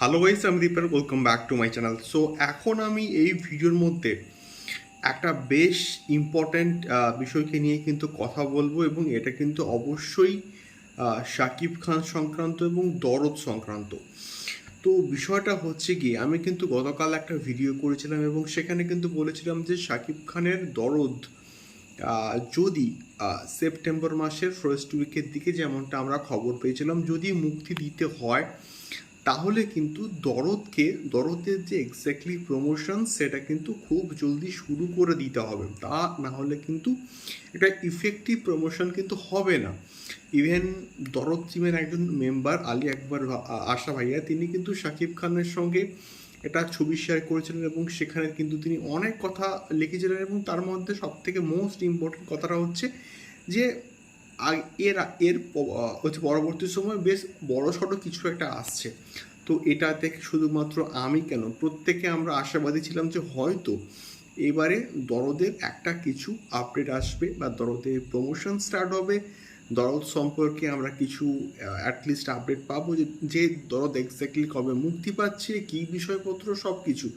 Hello guys আমি দীপার welcome back to my channel so এখন আমি এই ভিডিওর মধ্যে একটা বেশ ইম্পর্ট্যান্ট বিষয়কে নিয়ে কিন্তু কথা বলব এবং এটা কিন্তু অবশ্যই শাকিব খান সংক্রান্ত এবং দরদ সংক্রান্ত। তো বিষয়টা হচ্ছে কি, আমি কিন্তু গতকাল একটা ভিডিও করেছিলাম এবং সেখানে কিন্তু বলেছিলাম যে শাকিব খানের দরদ যদি সেপ্টেম্বর মাসের ফার্স্ট উইকের দিকে যেমনটা আমরা খবর পেয়েছিলাম, যদি মুক্তি দিতে হয় তাহলে কিন্তু দরদকে, দরদের যে এক্স্যাক্টলি প্রমোশন সেটা কিন্তু খুব জলদি শুরু করে দিতে হবে। তা না হলে কিন্তু এটা ইফেক্টিভ প্রমোশন কিন্তু হবে না। ইভেন দরদ টিমের একজন মেম্বার আলী একবার আশা ভাইয়া, তিনি কিন্তু শাকিব খানের সঙ্গে এটা ছবি শেয়ার করেছিলেন এবং সেখানে কিন্তু তিনি অনেক কথা লিখেছিলেন এবং তার মধ্যে সব থেকে মোস্ট ইম্পর্টেন্ট কথাটা হচ্ছে যে আগ- এর এর হচ্ছে পরবর্তী সময় বেশ বড় সড়ো কিছু একটা আসছে। তো এটা থেকে শুধুমাত্র আমি কেন? প্রত্যেকে আমরা আশাবাদী ছিলাম যে হয়তো এবারে দরদের একটা কিছু আপডেট আসবে বা দরদের প্রমোশন স্টার্ট হবে। দরদ সম্পর্কে আমরা কিছু অ্যাটলিস্ট আপডেট পাবো যে যে দরদ এক্স্যাক্টলি কবে মুক্তি পাচ্ছে, কী বিষয়পত্র সব কিছু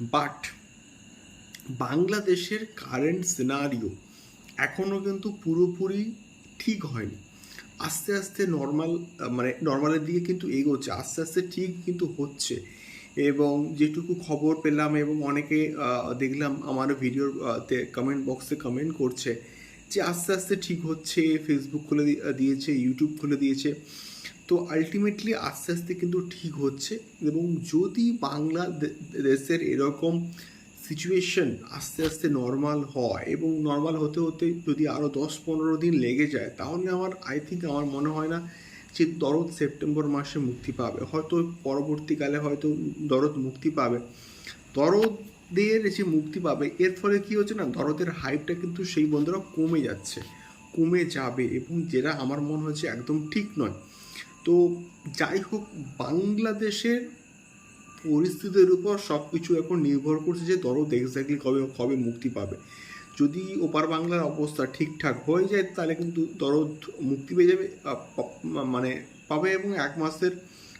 বাট বাংলাদেশের কারেন্ট সিনারিও এখনও কিন্তু পুরোপুরি ঠিক হয়নি। আস্তে আস্তে নর্মাল মানে নর্মালের দিকে কিন্তু এগোচ্ছে, আস্তে আস্তে ঠিক কিন্তু হচ্ছে। এবং যেটুকু খবর পেলাম এবং অনেকে দেখলাম আমার ভিডিওর কমেন্ট বক্সে কমেন্ট করছে যে আস্তে আস্তে ঠিক হচ্ছে ফেসবুক খুলে দিয়েছে ইউটিউব খুলে দিয়েছে। তো আলটিমেটলি আস্তে আস্তে কিন্তু ঠিক হচ্ছে এবং যদি বাংলাদেশের এরকম সিচুয়েশন আস্তে আস্তে নর্মাল হয় এবং নর্মাল হতে হতে যদি আরও দশ পনেরো দিন লেগে যায়, তাহলে আমার আই থিঙ্ক আমার মনে হয় না যে দরদ সেপ্টেম্বর মাসে মুক্তি পাবে। হয়তো পরবর্তীকালে হয়তো দরদ মুক্তি পাবে। দরদের যে মুক্তি পাবে, এর ফলে কী হচ্ছে না, দরদের হাইপটা কিন্তু সেই বন্ধুরা কমে যাচ্ছে, কমে যাবে এবং যেটা আমার মনে হচ্ছে একদম ঠিক নয়। তো যাই হোক, বাংলাদেশের পরিস্থিতির উপর সব কিছু এখন নির্ভর করছে যে দরদ এক্স্যাক্টলি কবে কবে মুক্তি পাবে। যদি ওপার বাংলার অবস্থা ঠিকঠাক হয়ে যায়, তাহলে কিন্তু দরদ মুক্তি পেয়ে যাবে মানে পাবে এবং এক মাসের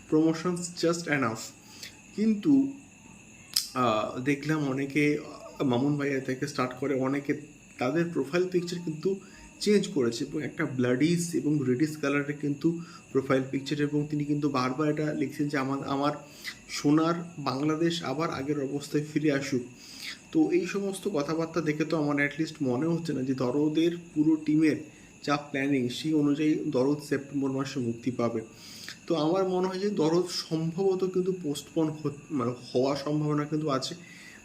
প্রমোশন জাস্ট অ্যানাফ কিন্তু দেখলাম অনেকে মামুন ভাইয়া থেকে স্টার্ট করে অনেকে, তাদের প্রোফাইল পিকচার কিন্তু চেঞ্জ করেছে এবং একটা ব্লাডিস এবং রেডিস কালারের কিন্তু প্রোফাইল পিকচার এবং তিনি কিন্তু বারবার এটা লিখছেন যে আমার আমার সোনার বাংলাদেশ আবার আগের অবস্থায় ফিরে আসুক। তো এই সমস্ত কথাবার্তা দেখে তো আমার অ্যাটলিস্ট মনে হচ্ছে না যে দরদের পুরো টিমের যা প্ল্যানিং সেই অনুযায়ী দরদ সেপ্টেম্বর মাসে মুক্তি পাবে। তো আমার মনে হয় যে দরদ সম্ভবত কিন্তু পোস্টপন মানে হওয়ার সম্ভাবনা কিন্তু আছে।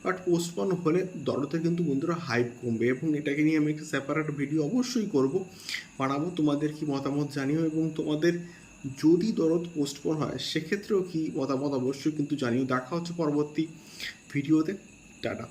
বাট পোস্টপন হলে দরতে কিন্তু বন্ধুরা হাইপ কমবে এবং এটাকে নিয়ে আমি একটা সেপারেট ভিডিও অবশ্যই করব। বানাবো, তোমাদের কি মতামত জানিও এবং তোমাদের যদি দরদ পোস্টপন হয়, সেক্ষেত্রেও কি মতামত অবশ্যই কিন্তু জানিও। দেখা হচ্ছে পরবর্তী ভিডিওতে টাটা।